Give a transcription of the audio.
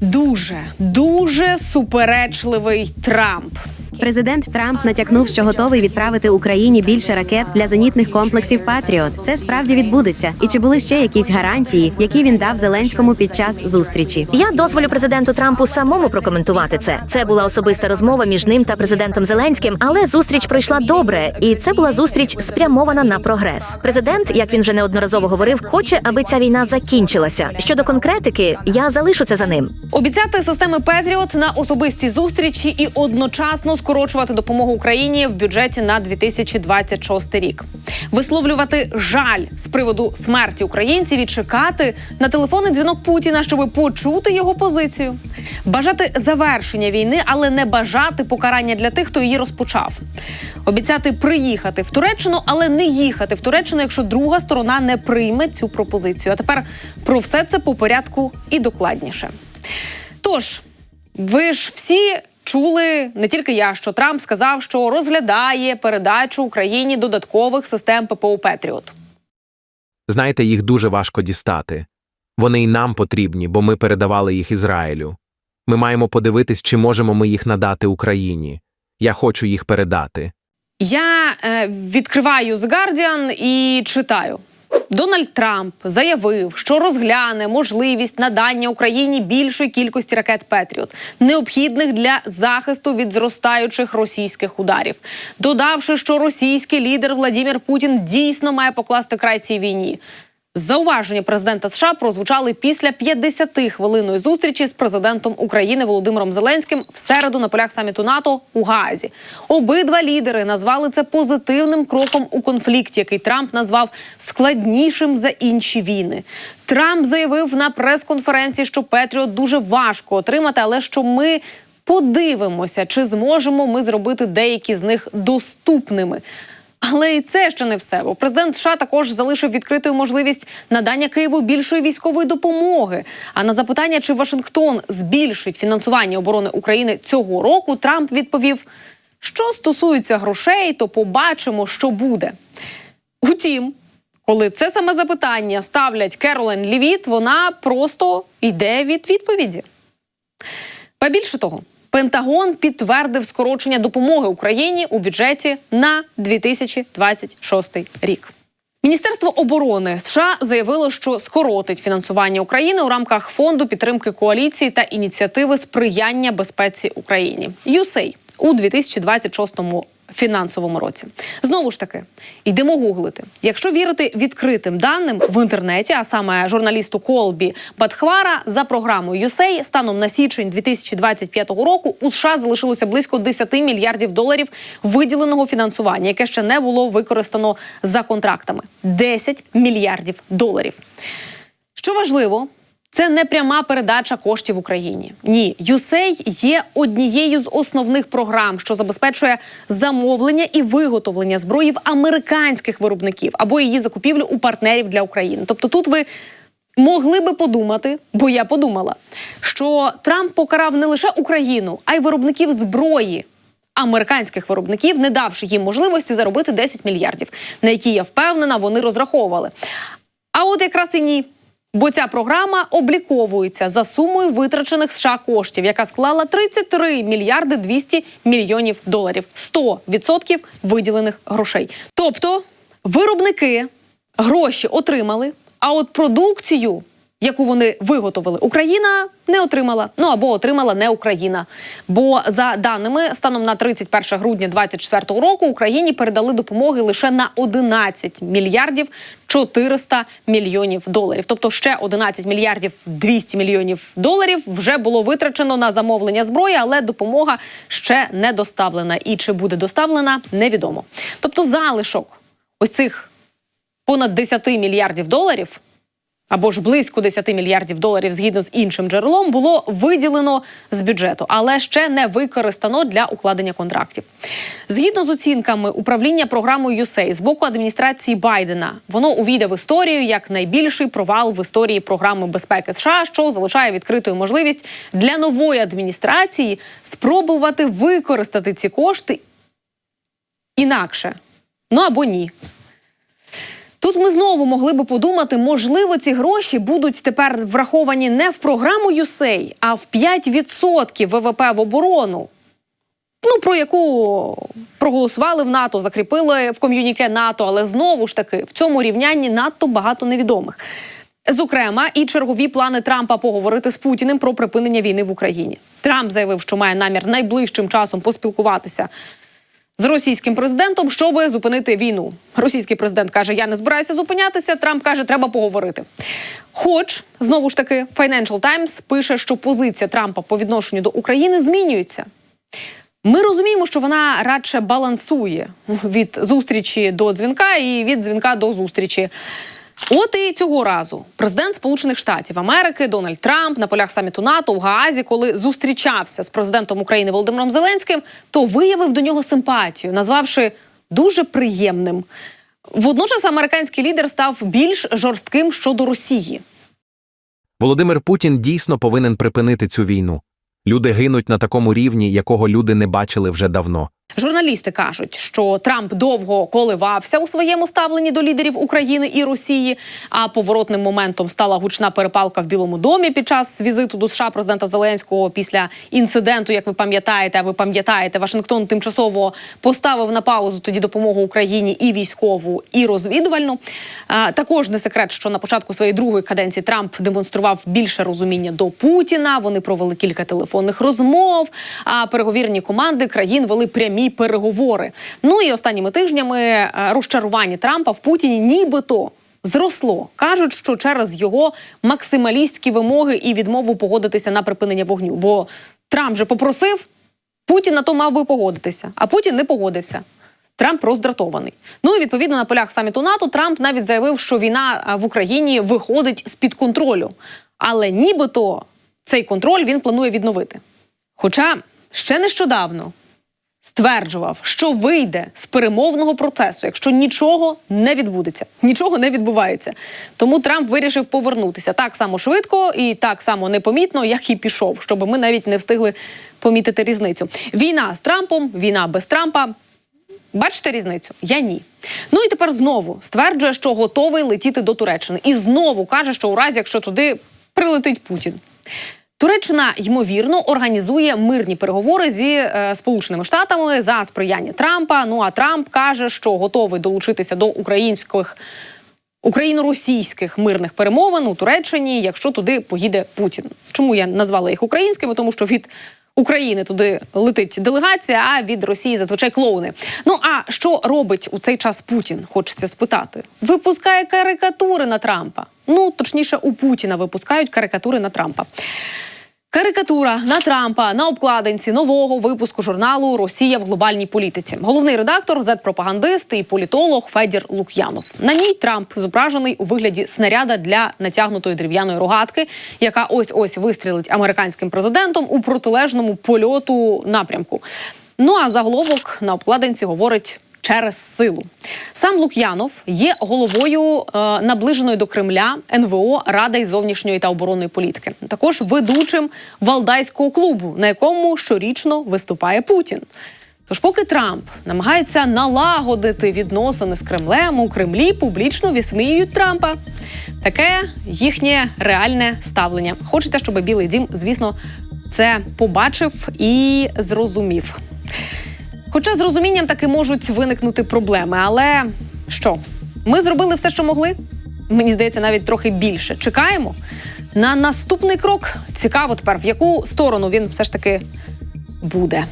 дуже дуже суперечливий Трамп. Президент Трамп натякнув, що готовий відправити Україні більше ракет для зенітних комплексів Патріот. Це справді відбудеться. І чи були ще якісь гарантії, які він дав Зеленському під час зустрічі? Я дозволю президенту Трампу самому прокоментувати це. Це була особиста розмова між ним та президентом Зеленським, але зустріч пройшла добре, і це була зустріч спрямована на прогрес. Президент, як він вже неодноразово говорив, хоче, аби ця війна закінчилася. Щодо конкретики, я залишу це за ним. Обіцяти системи Петріот на особистій зустрічі і одночасно скорочувати допомогу Україні в бюджеті на 2026 рік. Висловлювати жаль з приводу смерті українців і чекати на телефонний дзвінок Путіна, щоб почути його позицію. Бажати завершення війни, але не бажати покарання для тих, хто її розпочав. Обіцяти приїхати в Туреччину, але не їхати в Туреччину, якщо друга сторона не прийме цю пропозицію. А тепер про все це по порядку і докладніше. Тож, ви ж всі чули не тільки я, що Трамп сказав, що розглядає передачу Україні додаткових систем ППО Петріот. Знаєте, їх дуже важко дістати. Вони й нам потрібні, бо ми передавали їх Ізраїлю. Ми маємо подивитись, чи можемо ми їх надати Україні. Я хочу їх передати. Я е, відкриваю The Guardian і читаю. Дональд Трамп заявив, що розгляне можливість надання Україні більшої кількості ракет Петріот, необхідних для захисту від зростаючих російських ударів, додавши, що російський лідер Владимир Путін дійсно має покласти край цій війні. Зауваження президента США прозвучали після 50-хвилинної зустрічі з президентом України Володимиром Зеленським в середу на полях саміту НАТО у Гаазі. Обидва лідери назвали це позитивним кроком у конфлікті, який Трамп назвав складнішим за інші війни. Трамп заявив на прес-конференції, що Петріот дуже важко отримати, але що ми подивимося, чи зможемо ми зробити деякі з них доступними. Але і це ще не все. Бо президент США також залишив відкритою можливість надання Києву більшої військової допомоги. А на запитання, чи Вашингтон збільшить фінансування оборони України цього року, Трамп відповів: що стосується грошей, то побачимо, що буде. Утім, коли це саме запитання ставлять Керолен Лівіт, вона просто йде від відповіді. Ба більше того, Пентагон підтвердив скорочення допомоги Україні у бюджеті на 2026 рік. Міністерство оборони США заявило, що скоротить фінансування України у рамках фонду підтримки коаліції та ініціативи сприяння безпеці Україні USAID у 2026 фінансовому році. Знову ж таки, йдемо гуглити. Якщо вірити відкритим даним в інтернеті, а саме журналісту Колбі Батхвара, за програмою USAID станом на січень 2025 року у США залишилося близько 10 мільярдів доларів виділеного фінансування, яке ще не було використано за контрактами. 10 мільярдів доларів. Що важливо, це не пряма передача коштів Україні. Ні, USAID є однією з основних програм, що забезпечує замовлення і виготовлення зброї в американських виробників або її закупівлю у партнерів для України. Тобто, тут ви могли би подумати, бо я подумала, що Трамп покарав не лише Україну, а й виробників зброї. Американських виробників, не давши їм можливості заробити 10 мільярдів, на які я впевнена, вони розраховували. А от якраз і ні. Бо ця програма обліковується за сумою витрачених США коштів, яка склала 33 мільярди 200 мільйонів доларів. 100% виділених грошей. Тобто виробники гроші отримали, а от продукцію, яку вони виготовили, Україна не отримала. Ну або отримала не Україна. Бо за даними станом на 31 грудня 2024 року Україні передали допомоги лише на 11 мільярдів 400 мільйонів доларів. Тобто ще 11 мільярдів 200 мільйонів доларів вже було витрачено на замовлення зброї, але допомога ще не доставлена. І чи буде доставлена, невідомо. Тобто залишок ось цих понад 10 мільярдів доларів. Або ж близько 10 мільярдів доларів згідно з іншим джерелом було виділено з бюджету, але ще не використано для укладення контрактів. Згідно з оцінками управління програмою USAID з боку адміністрації Байдена, воно увійде в історію як найбільший провал в історії програми безпеки США, що залишає відкритою можливість для нової адміністрації спробувати використати ці кошти інакше. Ну або ні. Тут ми знову могли би подумати, можливо, ці гроші будуть тепер враховані не в програму USAID, а в 5% ВВП в оборону. Ну, про яку проголосували в НАТО, закріпили в ком'юніке НАТО, але знову ж таки в цьому рівнянні надто багато невідомих. Зокрема, і чергові плани Трампа поговорити з Путіним про припинення війни в Україні. Трамп заявив, що має намір найближчим часом поспілкуватися з російським президентом, щоб зупинити війну. Російський президент каже: Я не збираюся зупинятися. Трамп каже, треба поговорити. Хоч знову ж таки Financial Times пише, що позиція Трампа по відношенню до України змінюється. Ми розуміємо, що вона радше балансує від зустрічі до дзвінка і від дзвінка до зустрічі. От і цього разу президент Сполучених Штатів Америки Дональд Трамп на полях саміту НАТО в Гаазі, коли зустрічався з президентом України Володимиром Зеленським, то виявив до нього симпатію, назвавши дуже приємним. Водночас американський лідер став більш жорстким щодо Росії. Володимир Путін дійсно повинен припинити цю війну. Люди гинуть на такому рівні, якого люди не бачили вже давно. Журналісти кажуть, що Трамп довго коливався у своєму ставленні до лідерів України і Росії. А поворотним моментом стала гучна перепалка в Білому домі під час візиту до США президента Зеленського після інциденту. Як ви пам'ятаєте, а ви пам'ятаєте, Вашингтон тимчасово поставив на паузу тоді допомогу Україні і військову, і розвідувальну. Також не секрет, що на початку своєї другої каденції Трамп демонстрував більше розуміння до Путіна. Вони провели кілька телефонних розмов. А переговірні команди країн вели прямі переговори. Ну і останніми тижнями е, розчарування Трампа в Путіні нібито. Зросло кажуть, що через його максималістські вимоги і відмову погодитися на припинення вогню. Бо Трамп же попросив, Путін на то мав би погодитися, а Путін не погодився. Трамп роздратований. Ну і відповідно на полях саміту НАТО Трамп навіть заявив, що війна в Україні виходить з під контролю. Але нібито цей контроль він планує відновити. Хоча ще нещодавно стверджував, що вийде з перемовного процесу, якщо нічого не відбудеться, нічого не відбувається. Тому Трамп вирішив повернутися так само швидко і так само непомітно, як і пішов, щоб ми навіть не встигли помітити різницю. Війна з Трампом, війна без Трампа. Бачите різницю? Я ні. Ну і тепер знову стверджує, що готовий летіти до Туреччини. І знову каже, що у разі, якщо туди прилетить Путін. Туреччина ймовірно організує мирні переговори зі е, Сполученими Штатами за сприяння Трампа. Ну а Трамп каже, що готовий долучитися до українських україно-російських мирних перемовин у Туреччині, якщо туди поїде Путін. Чому я назвала їх українськими? Тому що від України туди летить делегація, а від Росії зазвичай клоуни. Ну а що робить у цей час Путін? Хочеться спитати. Випускає карикатури на Трампа. Ну точніше, у Путіна випускають карикатури на Трампа. Карикатура на Трампа на обкладинці нового випуску журналу Росія в глобальній політиці. Головний редактор, зет-пропагандист і політолог Федір Лук'янов. На ній Трамп зображений у вигляді снаряда для натягнутої дерев'яної рогатки, яка ось ось вистрілить американським президентом у протилежному польоту напрямку. Ну а заголовок на обкладинці говорить. Через силу сам Лук'янов є головою е, наближеної до Кремля НВО Рада із зовнішньої та оборонної політики. Також ведучим Валдайського клубу, на якому щорічно виступає Путін. Тож, поки Трамп намагається налагодити відносини з Кремлем, у Кремлі публічно висміюють Трампа. Таке їхнє реальне ставлення. Хочеться, щоб Білий Дім, звісно, це побачив і зрозумів. Хоча з розумінням таки можуть виникнути проблеми. Але що? Ми зробили все, що могли. Мені здається, навіть трохи більше. Чекаємо на наступний крок. Цікаво тепер, в яку сторону він все ж таки буде.